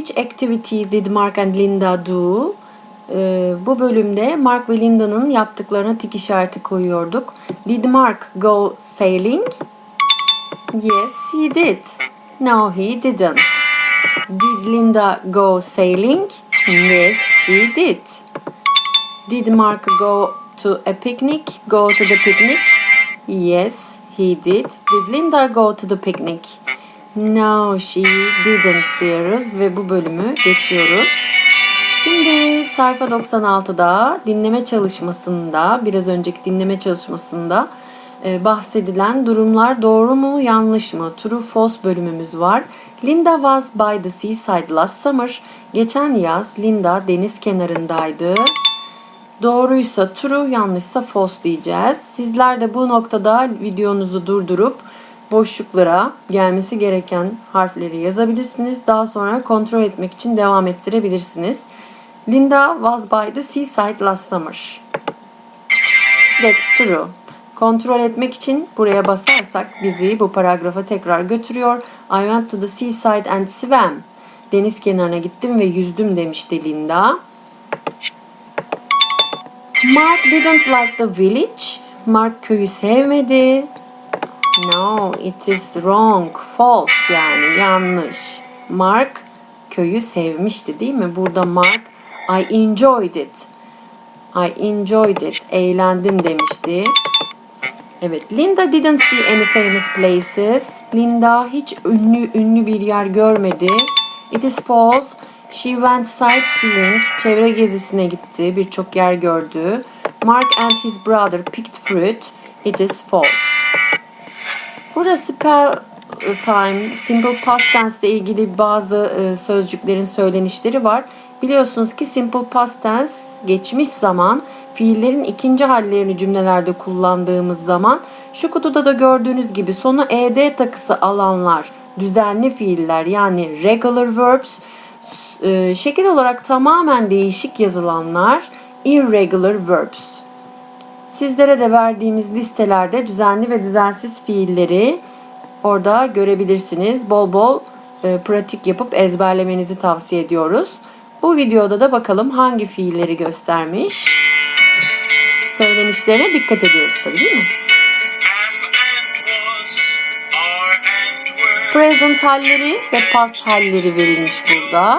which activities did Mark and Linda do? Ee, bu bölümde Mark ve Linda'nın yaptıklarına tik işareti koyuyorduk. Did Mark go sailing? Yes, he did. No, he didn't. Did Linda go sailing? Yes, she did. Did Mark go to a picnic? Go to the picnic? Yes, he did. Did Linda go to the picnic? No, she didn't diyoruz ve bu bölümü geçiyoruz. Şimdi sayfa 96'da dinleme çalışmasında, biraz önceki dinleme çalışmasında e, bahsedilen durumlar doğru mu yanlış mı? True false bölümümüz var. Linda was by the seaside last summer. Geçen yaz Linda deniz kenarındaydı. Doğruysa true, yanlışsa false diyeceğiz. Sizler de bu noktada videonuzu durdurup boşluklara gelmesi gereken harfleri yazabilirsiniz. Daha sonra kontrol etmek için devam ettirebilirsiniz. Linda was by the seaside last summer. That's true. Kontrol etmek için buraya basarsak bizi bu paragrafa tekrar götürüyor. I went to the seaside and swam. Deniz kenarına gittim ve yüzdüm demişti Linda. Mark didn't like the village. Mark köyü sevmedi. No, it is wrong. False yani yanlış. Mark köyü sevmişti değil mi? Burada Mark I enjoyed it. I enjoyed it. Eğlendim demişti. Evet, Linda didn't see any famous places. Linda hiç ünlü ünlü bir yer görmedi. It is false. She went sightseeing. Çevre gezisine gitti. Birçok yer gördü. Mark and his brother picked fruit. It is false. Burada spell time, simple past tense ile ilgili bazı e, sözcüklerin söylenişleri var. Biliyorsunuz ki simple past tense geçmiş zaman fiillerin ikinci hallerini cümlelerde kullandığımız zaman şu kutuda da gördüğünüz gibi sonu ed takısı alanlar düzenli fiiller yani regular verbs e, şekil olarak tamamen değişik yazılanlar irregular verbs. Sizlere de verdiğimiz listelerde düzenli ve düzensiz fiilleri orada görebilirsiniz. Bol bol e, pratik yapıp ezberlemenizi tavsiye ediyoruz. Bu videoda da bakalım hangi fiilleri göstermiş. Söylenişlerine dikkat ediyoruz tabii değil mi? Present halleri ve past halleri verilmiş burada.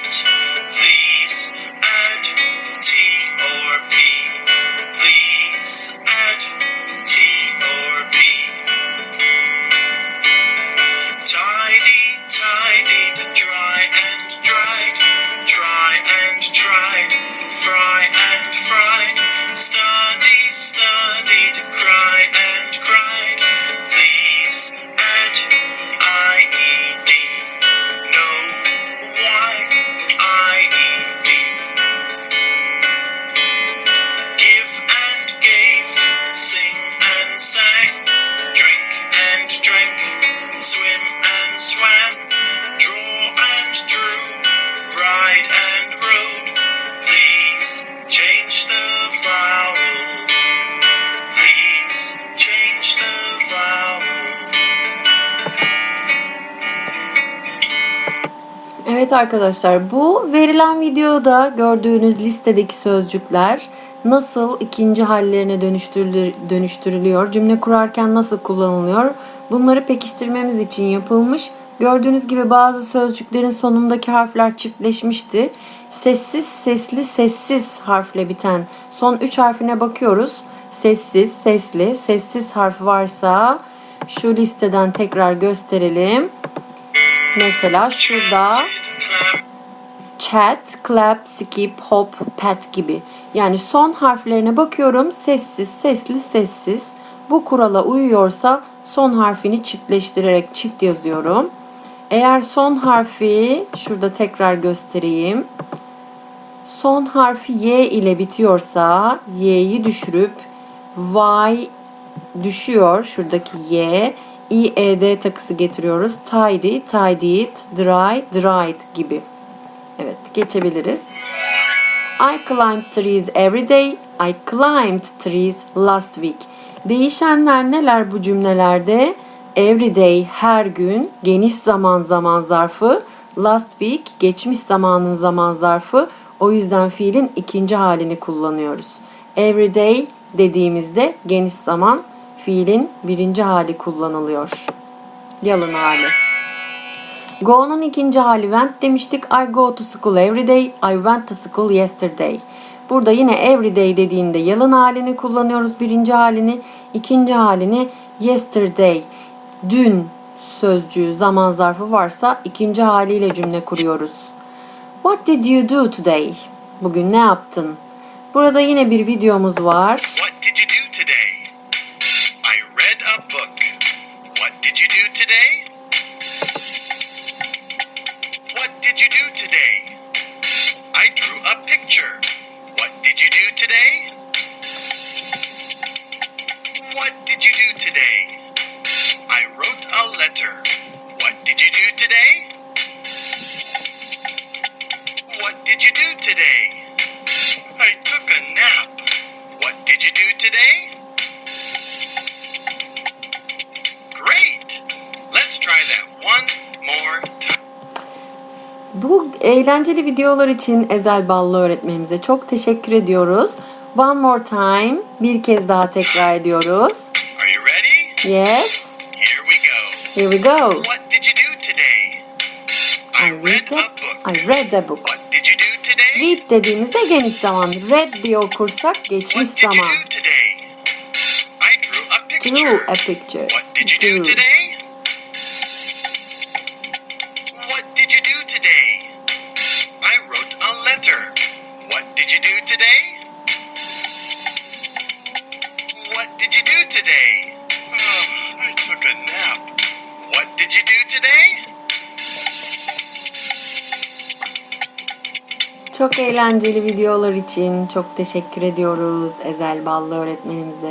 sang, drink and drank, swim and swam, draw and drew, ride and rode. Please change the vowel. Please change the vowel. Evet arkadaşlar bu verilen videoda gördüğünüz listedeki sözcükler nasıl ikinci hallerine dönüştürülüyor, cümle kurarken nasıl kullanılıyor bunları pekiştirmemiz için yapılmış. Gördüğünüz gibi bazı sözcüklerin sonundaki harfler çiftleşmişti. Sessiz, sesli, sessiz harfle biten son üç harfine bakıyoruz. Sessiz, sesli, sessiz harf varsa Şu listeden tekrar gösterelim. Mesela şurada chat, clap, skip, hop, pat gibi. Yani son harflerine bakıyorum. Sessiz, sesli, sessiz. Bu kurala uyuyorsa son harfini çiftleştirerek çift yazıyorum. Eğer son harfi şurada tekrar göstereyim. Son harfi Y ile bitiyorsa Y'yi düşürüp Y düşüyor. Şuradaki Y. I, E, D takısı getiriyoruz. Tidy, tidied, dry, dried gibi. Evet geçebiliriz. I climbed trees every day. I climbed trees last week. Değişenler neler bu cümlelerde? Every day her gün, geniş zaman zaman zarfı, last week geçmiş zamanın zaman zarfı. O yüzden fiilin ikinci halini kullanıyoruz. Every day dediğimizde geniş zaman fiilin birinci hali kullanılıyor. Yalın hali. Go'nun ikinci hali went demiştik. I go to school every day. I went to school yesterday. Burada yine every day dediğinde yalın halini kullanıyoruz. Birinci halini. ikinci halini yesterday. Dün sözcüğü zaman zarfı varsa ikinci haliyle cümle kuruyoruz. What did you do today? Bugün ne yaptın? Burada yine bir videomuz var. What did you do today? I read a book. What did you do today? Did you do today? I drew a picture. What did you do today? What did you do today? I wrote a letter. What did you do today? What did you do today? I took a nap. What did you do today? Bu eğlenceli videolar için Ezel Ballı öğretmenimize çok teşekkür ediyoruz. One more time. Bir kez daha tekrar ediyoruz. Are you ready? Yes. Here we go. Here we go. What did you do today? I, I read a book. I read a book. What did you do today? Read dediğimizde geniş zaman. Read diye okursak geçmiş What did you zaman. do today? I drew a picture. Drew a picture. What did you do Drew. today? You do today? Oh, I took a nap. What did you do today? Çok eğlenceli videolar için çok teşekkür ediyoruz Ezel Ballı öğretmenimize.